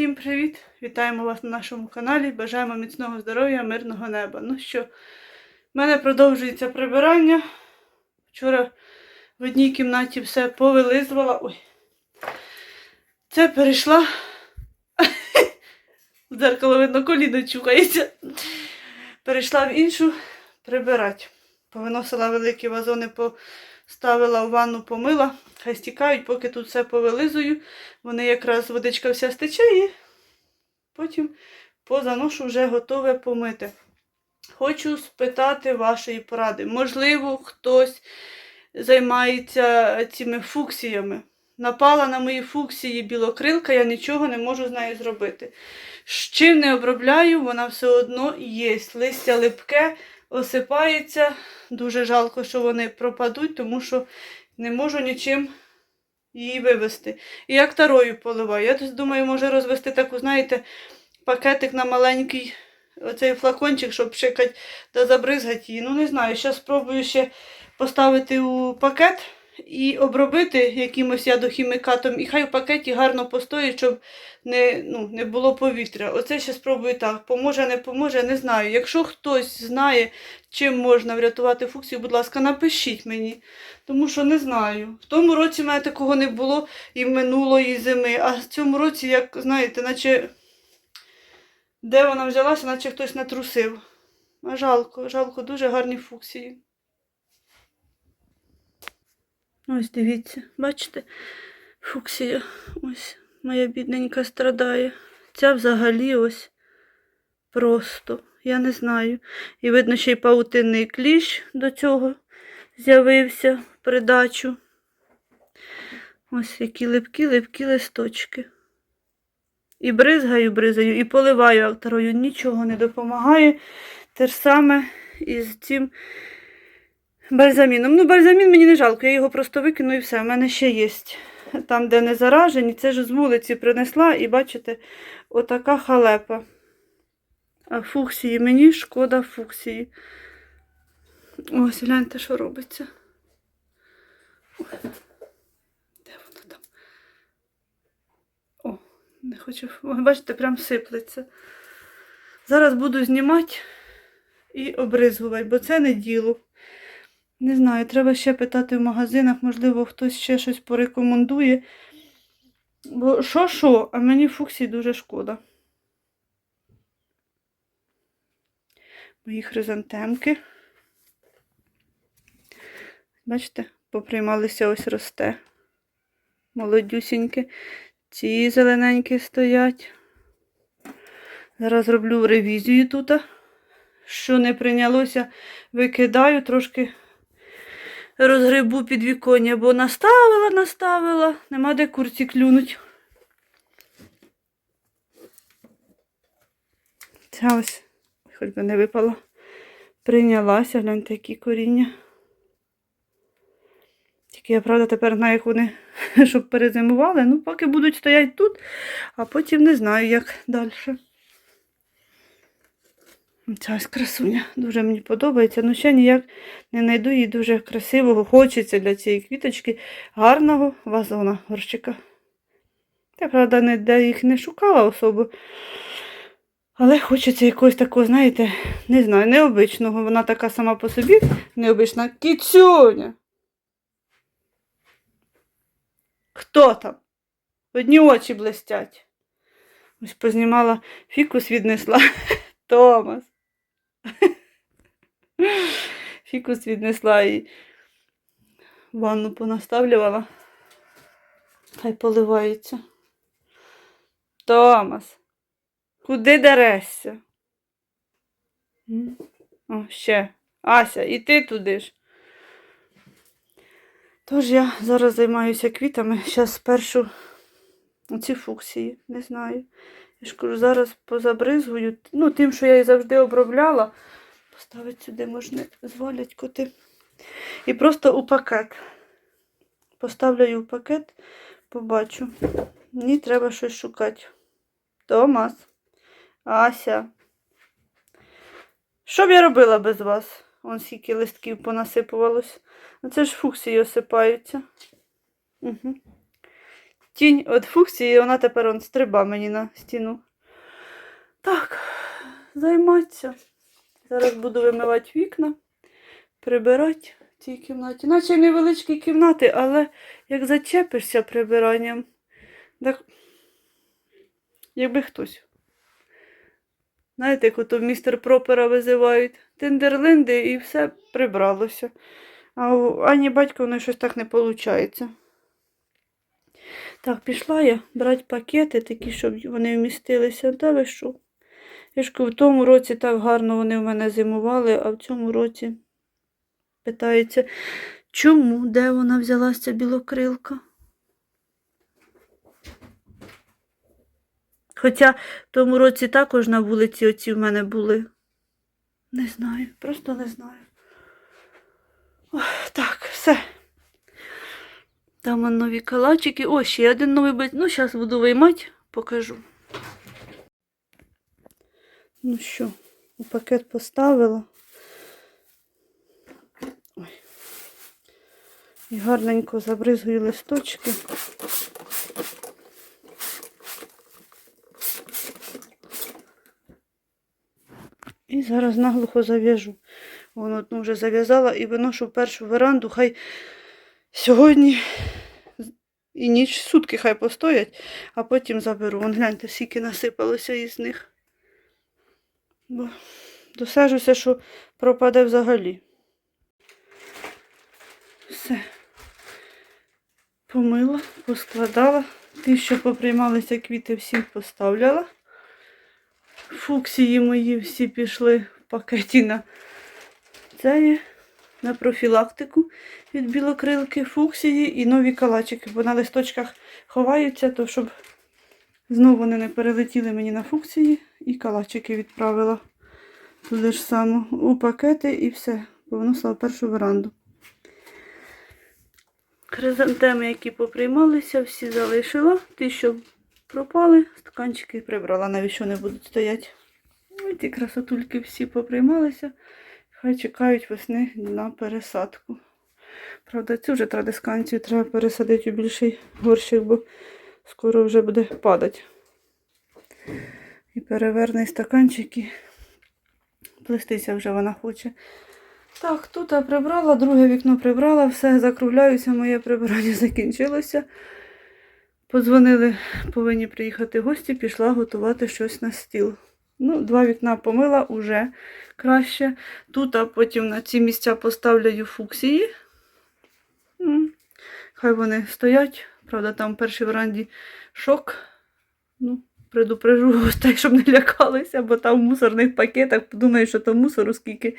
Всім привіт! Вітаємо вас на нашому каналі. Бажаємо міцного здоров'я, мирного неба. Ну що, в мене продовжується прибирання. Вчора в одній кімнаті все повилизувала. Ой. Це перейшла. В дзеркало видно коліно чухається. Перейшла в іншу прибирати. Повиносила великі вазони, поставила в ванну, помила. Хай стікають, поки тут все повилизую. Вони якраз водичка вся стече і потім позаношу вже готове помити. Хочу спитати вашої поради. Можливо, хтось займається цими фуксіями. Напала на мої фуксії білокрилка, я нічого не можу з нею зробити. З чим не обробляю, вона все одно є. Листя липке, осипається. Дуже жалко, що вони пропадуть, тому що не можу нічим її вивести. І як тарою поливаю. Я думаю, може розвести таку, знаєте, пакетик на маленький оцей флакончик, щоб пшикати та забризгати її. Ну, не знаю, зараз спробую ще поставити у пакет і обробити якимось ядохімікатом. І хай в пакеті гарно постоїть, щоб не, ну, не було повітря. Оце ще спробую так. Поможе, не поможе, не знаю. Якщо хтось знає, чим можна врятувати фуксію, будь ласка, напишіть мені. Тому що не знаю. В тому році в мене такого не було і минулої зими, а в цьому році, як знаєте, наче де вона взялася, наче хтось натрусив. А жалко, жалко, дуже гарні фуксії. Ось дивіться, бачите, фуксія. Ось моя бідненька страдає. Ця взагалі ось просто, я не знаю. І видно, ще й паутинний кліщ до цього з'явився придачу. Ось які липкі-липкі листочки. І бризгаю, бризгаю, і поливаю акторою, нічого не допомагає. Те ж саме із цим бальзаміном. Ну, бальзамін мені не жалко, я його просто викину і все. У мене ще є. Там, де не заражені, це ж з вулиці принесла, і бачите, отака халепа. А фуксії, мені шкода фуксії. Ось, гляньте, що робиться. Де воно там? О, не хочу. Бачите, прям сиплеться. Зараз буду знімати і обризгувати, бо це не діло. Не знаю, треба ще питати в магазинах, можливо, хтось ще щось порекомендує. Бо що, що, а мені фуксії дуже шкода. Мої хризантемки. Бачите, поприймалися ось росте. Молодюсінькі. Ці зелененькі стоять. Зараз роблю ревізію тут. Що не прийнялося, викидаю, трошки розгребу під віконня, бо наставила, наставила, нема де курці клюнуть. Ця ось, хоч би не випала, прийнялася, гляньте, які коріння. Тільки я, правда, тепер знаю, як вони, щоб перезимували. Ну, поки будуть стояти тут, а потім не знаю, як далі. Ця ось красуня. Дуже мені подобається. Ну, ще ніяк не знайду її дуже красивого. Хочеться для цієї квіточки гарного вазона горщика. Я, правда, ніде їх не шукала особо. Але хочеться якогось такого, знаєте, не знаю, необичного. Вона така сама по собі, необична кіцюня. Хто там? Одні очі блестять. Ось познімала фікус віднесла. Томас. Фікус віднесла і ванну понаставлювала. Хай поливається. Томас. Куди дерешся? О, ще. Ася, і ти туди ж. Тож я зараз займаюся квітами. Зараз спершу оці фуксії, не знаю. Я ж кажу, зараз позабризгую. Ну, тим, що я її завжди обробляла. Поставити сюди можна звалять коти. І просто у пакет. Поставлю у пакет, побачу. Мені треба щось шукати. Томас, Ася. Що б я робила без вас? Вон скільки листків понасипувалось. Ну це ж фуксії осипаються. Угу. Тінь від фуксії, і вона тепер он стриба мені на стіну. Так, займатися. Зараз буду вимивати вікна, прибирати в цій кімнаті. Наче невеличкі кімнати, але як зачепишся прибиранням, так якби хтось. Знаєте, як ото містер Пропера визивають тендерлинди і все прибралося. А у Ані батьковної щось так не виходить. Так, пішла я брати пакети, такі, щоб вони вмістилися. Та ви що? Я ж в тому році так гарно вони в мене зимували, а в цьому році питається, чому, де вона взялася білокрилка? Хоча в тому році також на вулиці оці в мене були. Не знаю, просто не знаю. Ох, так, все. Там нові калачики. О, ще один новий бит. Ну, зараз буду виймати, покажу. Ну що, у пакет поставила. Ой. І гарненько забризгую листочки. І зараз наглухо зав'яжу. Вон одну вже зав'язала і виношу першу веранду. Хай сьогодні і ніч сутки хай постоять, а потім заберу. Вон гляньте, скільки насипалося із них. Бо досажуся, що пропаде взагалі. Все. Помила, поскладала. Ті, що поприймалися квіти, всім поставляла. Фуксії мої всі пішли в пакеті на це на профілактику від білокрилки, фуксії і нові калачики, бо на листочках ховаються, то щоб знову вони не перелетіли мені на фуксії і калачики відправила туди ж само у пакети і все, повиносила першу веранду. Хризантеми, які поприймалися, всі залишила. Ті, що пропали, стаканчики прибрала, навіщо не будуть стояти. Ось ті красотульки всі поприймалися. Хай чекають весни на пересадку. Правда, цю вже традисканцію треба пересадити у більший горщик, бо скоро вже буде падати. І переверне стаканчики. Плестися вже вона хоче. Так, тут я прибрала, друге вікно прибрала, все, закругляюся, моє прибирання закінчилося. Подзвонили, повинні приїхати гості, пішла готувати щось на стіл. Ну, два вікна помила уже краще. Тут, а потім на ці місця поставлю фуксії. Хай вони стоять. Правда, там в першій веранді шок. Ну, предупрежу гостей, щоб не лякалися, бо там в мусорних пакетах подумаю, що то мусору скільки.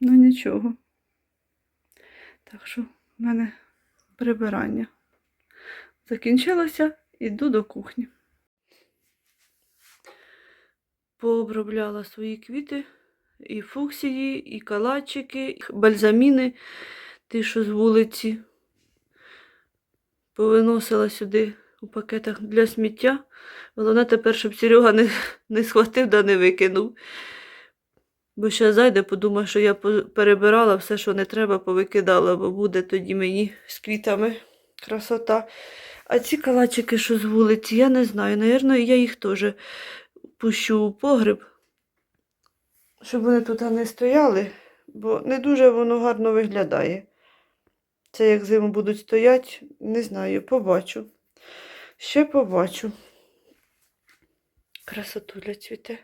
Ну, нічого. Так що в мене прибирання закінчилося, іду до кухні. Пообробляла свої квіти, і фуксії, і калачики, і бальзаміни, ті, що з вулиці. Повиносила сюди у пакетах для сміття. Головне тепер, щоб Серега не, не схватив да не викинув. Бо ще зайде, подумає, що я перебирала все, що не треба, повикидала, бо буде тоді мені з квітами красота. А ці калачики, що з вулиці, я не знаю. Навірно, я їх теж пущу у погреб, щоб вони тут не стояли, бо не дуже воно гарно виглядає. Це як зиму будуть стоять, не знаю, побачу. Ще побачу. Красотуля цвіте.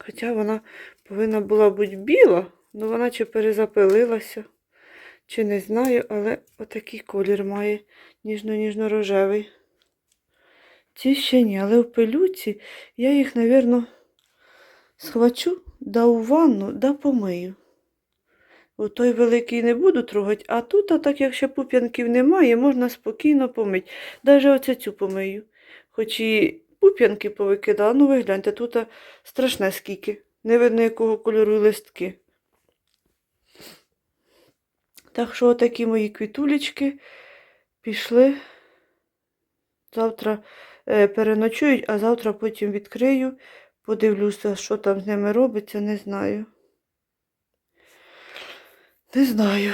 Хоча вона повинна була бути біла, але вона чи перезапилилася, чи не знаю, але отакий колір має ніжно-ніжно-рожевий. Ці ще ні, але в пилюці я їх, мабуть, схвачу, да у ванну, да помию. О той великий не буду трогати, а тут, а так як ще пуп'янків немає, можна спокійно помити. Даже оце цю помию. Хоч і пуп'янки повикидала, ну ви гляньте, тут страшне скільки. Не видно, якого кольору листки. Так що отакі мої квітулечки пішли. Завтра переночують, а завтра потім відкрию. Подивлюся, що там з ними робиться, не знаю. Не знаю.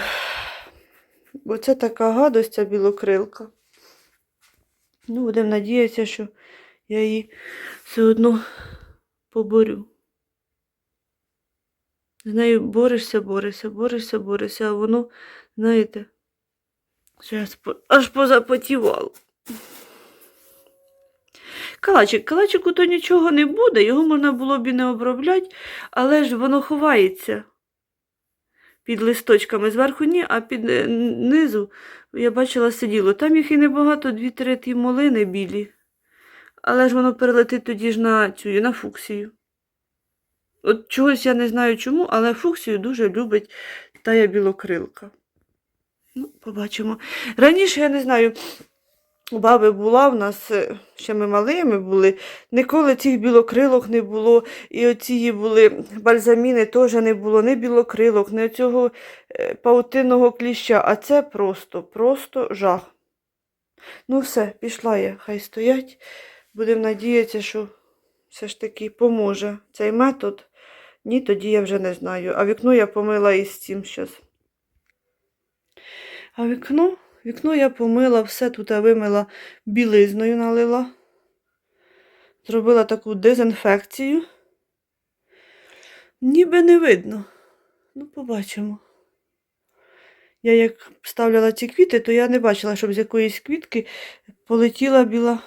Бо це така гадость, ця білокрилка. Ну, будемо надіятися, що я її все одно поборю. З нею борешся, борешся, борешся, борешся, а воно, знаєте, зараз аж позапотівало. Калачик, калачику то нічого не буде, його можна було б і не обробляти, але ж воно ховається під листочками. Зверху ні, а під е, низу я бачила сиділо. Там їх і небагато, дві-три ті молини білі. Але ж воно перелетить тоді ж на цю, на фуксію. От чогось я не знаю чому, але фуксію дуже любить тая білокрилка. Ну, побачимо. Раніше я не знаю, у баби була в нас, е, ще ми малими були, ніколи цих білокрилок не було. І оці були бальзаміни теж не було, ні білокрилок, ні цього е, паутинного кліща. А це просто, просто жах. Ну все, пішла я, хай стоять. Будемо надіятися, що все ж таки поможе цей метод. Ні, тоді я вже не знаю. А вікно я помила із цим щас. А вікно, вікно я помила, все тут вимила білизною налила. Зробила таку дезінфекцію. Ніби не видно. Ну, побачимо. Я як ставляла ці квіти, то я не бачила, щоб з якоїсь квітки полетіла біла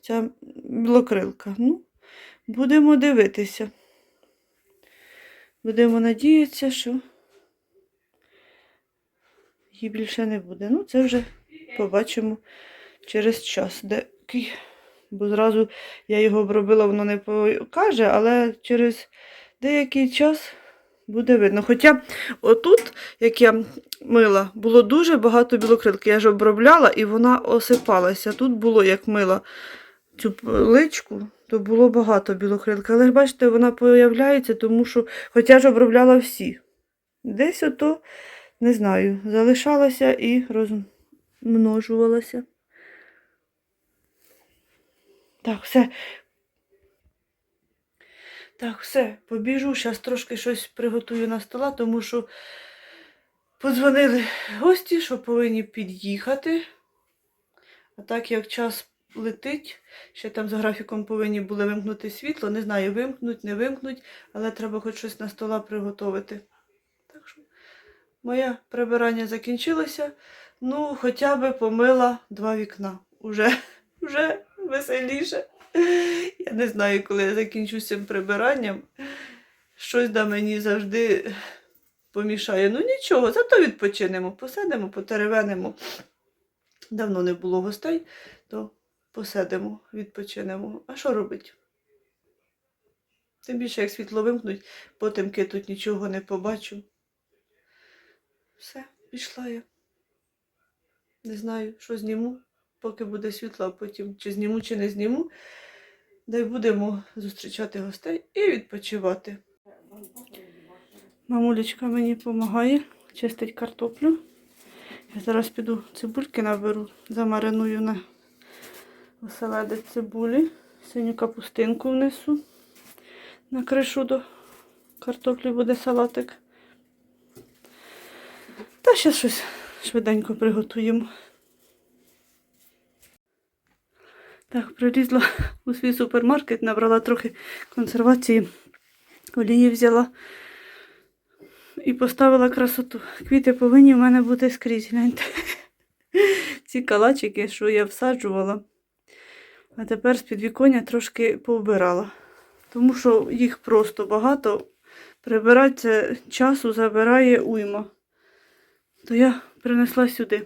ця білокрилка. Ну, будемо дивитися. Будемо надіятися, що її більше не буде. Ну, це вже побачимо через час. Деякий. Бо зразу я його обробила, воно не покаже, але через деякий час буде видно. Хоча отут, як я мила, було дуже багато білокрилки. Я ж обробляла і вона осипалася. Тут було, як мила цю личку, то було багато білокрилки. Але ж бачите, вона появляється, тому що, хоча ж обробляла всі. Десь ото, не знаю, залишалася і розмножувалася. Так, все. Так, все, побіжу. Зараз трошки щось приготую на стола, тому що подзвонили гості, що повинні під'їхати. А так як час летить, ще там за графіком повинні були вимкнути світло. Не знаю, вимкнуть, не вимкнуть, але треба хоч щось на стола приготувати. Моє прибирання закінчилося. Ну, хоча би помила два вікна. Уже, уже веселіше. Я не знаю, коли я закінчу цим прибиранням. Щось да мені завжди помішає. Ну нічого, зато відпочинемо, посидимо, потеревенимо. Давно не було гостей, то посидимо, відпочинемо. А що робить? Тим більше, як світло вимкнуть, потемки тут нічого не побачу. Все, пішла я. Не знаю, що зніму, поки буде світло, а потім чи зніму, чи не зніму. Дай будемо зустрічати гостей і відпочивати. Мамулечка мені допомагає чистить картоплю. Я зараз піду цибульки наберу, замариную на оселедець цибулі, синю капустинку внесу. На кришу до картоплі буде салатик. Та ще щось швиденько приготуємо. Так, прилізла у свій супермаркет, набрала трохи консервації, олії взяла і поставила красоту. Квіти повинні в мене бути скрізь. Гляньте. Ці калачики, що я всаджувала, а тепер з підвіконня трошки повбирала. Тому що їх просто багато. Прибирати часу забирає уйма. То я принесла сюди.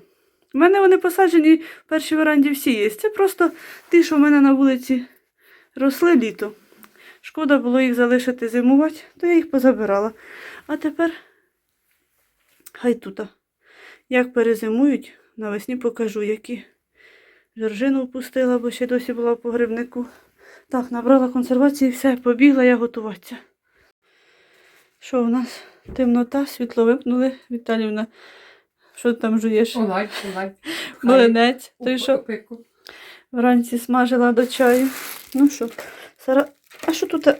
У мене вони посаджені в першій веранді всі є. Це просто ті, що в мене на вулиці росли літо. Шкода було їх залишити зимувати, то я їх позабирала. А тепер хай тут. Як перезимують, навесні покажу, які жоржину впустила, бо ще досі була в погребнику. Так, набрала консервації, все, побігла я готуватися. Що у нас? Темнота, світло вимкнули. Віталівна, що ти там жуєш? Олай, олай. Млинець. Той, що вранці смажила до чаю. Ну що, сара... а що тут? А,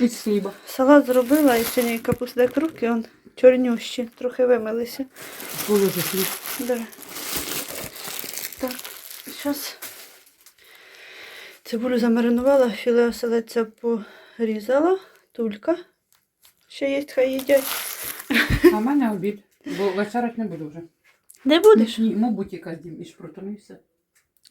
Із хліба. салат зробила і сьогодні капуста як руки, он чорнющі, трохи вимилися. Хліб. Да. Так, зараз цибулю замаринувала, філе оселедця порізала, тулька. Ще є, хай їдять. А в мене обід, бо вечерять не буду вже. Не будеш? Ні, ну бутіка з'їм із шпротом і все.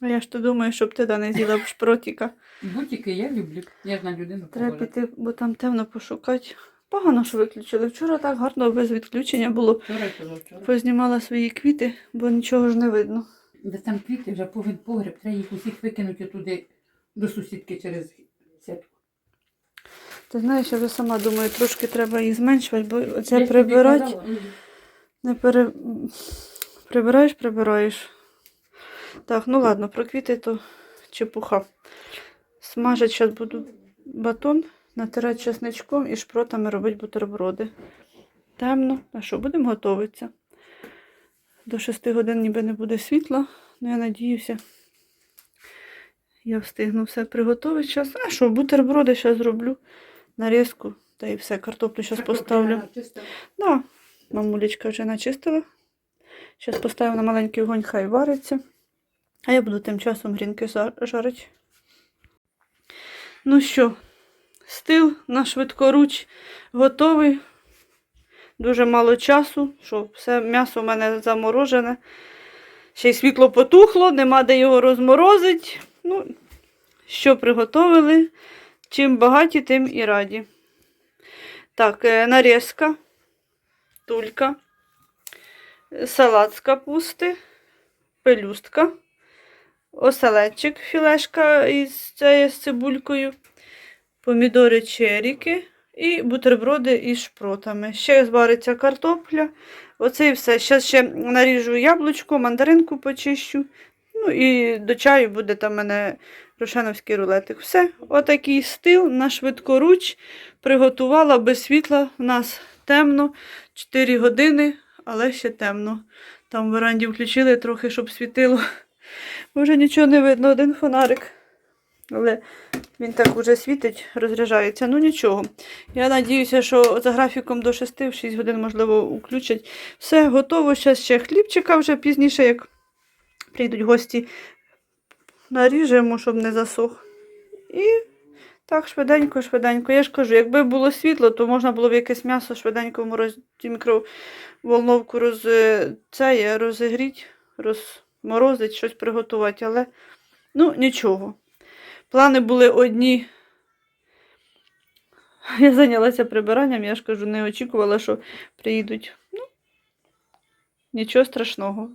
А я ж то думаю, щоб ти да не з'їла б шпротіка. Бутіки я люблю. Я ж на людину Треба похожа. піти, бо там темно пошукати. Погано, що виключили. Вчора так гарно без відключення було. Вчора і позавчора. Познімала свої квіти, бо нічого ж не видно. Де там квіти, вже повинен погреб, треба їх усіх викинути туди до сусідки через сітку. Ти знаєш, я вже сама думаю, трошки треба їх зменшувати, бо це прибирати. Не пере... Прибираєш, прибираєш. Так, ну ладно, про квіти то чепуха. Смажать зараз буду батон, натирати чесничком і шпротами робити бутерброди. Темно. А що, будемо готуватися? До 6 годин ніби не буде світла, ну я надіюся, я встигну все приготувати зараз. А що, бутерброди зараз зроблю, нарізку, та і все, картоплю зараз поставлю. Да, мамулечка вже начистила. Зараз поставив на маленький огонь, хай вариться. А я буду тим часом грінки жарити. Ну що, стил на швидкоруч готовий. Дуже мало часу, що все м'ясо в мене заморожене. Ще й світло потухло, нема де його розморозити. Ну, що приготовили? Чим багаті, тим і раді. Так, е, нарізка тулька, салат з капусти, пелюстка, оселедчик філешка із з цибулькою, помідори черіки і бутерброди із шпротами. Ще звариться картопля. Оце і все. Зараз ще наріжу яблучко, мандаринку почищу. Ну і до чаю буде там у мене рошеновський рулетик. Все, отакий стил на швидкоруч приготувала без світла. У нас темно, 4 години, але ще темно. Там в веранді включили трохи, щоб світило. Вже нічого не видно, один фонарик. Але він так уже світить, розряджається. Ну нічого. Я надіюся, що за графіком до 6-6 годин, можливо, включать. Все готово. Зараз ще хлібчика вже пізніше, як прийдуть гості, наріжемо, щоб не засох. І так, швиденько, швиденько. Я ж кажу, якби було світло, то можна було б якесь м'ясо швиденько в мікроволновку роз... це, розігріти, розморозити, щось приготувати, але ну нічого. Плани були одні. Я зайнялася прибиранням, я ж кажу, не очікувала, що приїдуть. Ну, нічого страшного.